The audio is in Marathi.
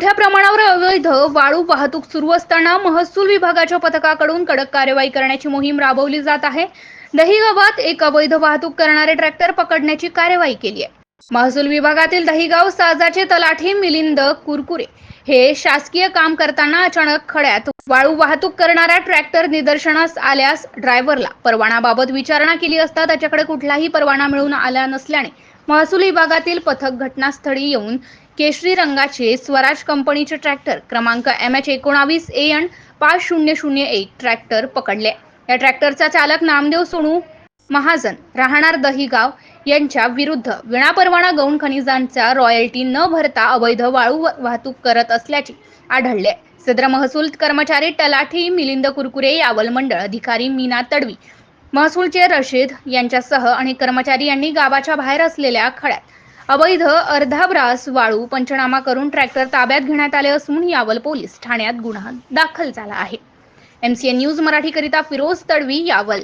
मोठ्या प्रमाणावर अवैध वाळू वाहतूक सुरू असताना महसूल विभागाच्या पथकाकडून कडक कार्यवाही करण्याची मोहीम राबवली जात आहे. दहीगावात एक अवैध वाहतूक करणारे ट्रॅक्टर पकडण्याची कार्यवाही केली आहे. महसूल विभागातील दहीगाव साजाचे तलाठी मिलिंद कुरकुरे हे शासकीय काम करताना अचानक खड्यात वाळू वाहतूक करणारा ट्रॅक्टर निदर्शनास आल्यास ड्रायव्हरला परवानाबाबत विचारणा केली असता त्याच्याकडे कुठलाही परवाना मिळून आला नसल्याने महसूल विभागातील पथक घटनास्थळी येऊन केशरी रंगाचे स्वराज कंपनीचे ट्रॅक्टर क्रमांक एम एच एकोणावीस ए एन पाच शून्य शून्य एक ट्रॅक्टर पकडले. या ट्रॅक्टरचा चालक नामदेव सोनू महाजन राहणार दहीगाव यांच्या विरुद्ध विणापरवाना गौण खनिजांचा रॉयल्टी न भरता अवैध वाळू व- वाहतूक करत असल्याचे आढळले. सदर महसूल कर्मचारी तलाठी मिलिंद कुरकुरे यावल मंडळ अधिकारी मीना तडवी महसूलचे रशीद यांच्यासह अनेक कर्मचारी यांनी गावाच्या बाहेर असलेल्या खड्यात अवैध अर्धा ब्रास वाळू पंचनामा करून ट्रॅक्टर ताब्यात घेण्यात आले असून यावल पोलीस ठाण्यात गुन्हा दाखल झाला आहे. एमसीएन न्यूज मराठीकरिता फिरोज तडवी यावल.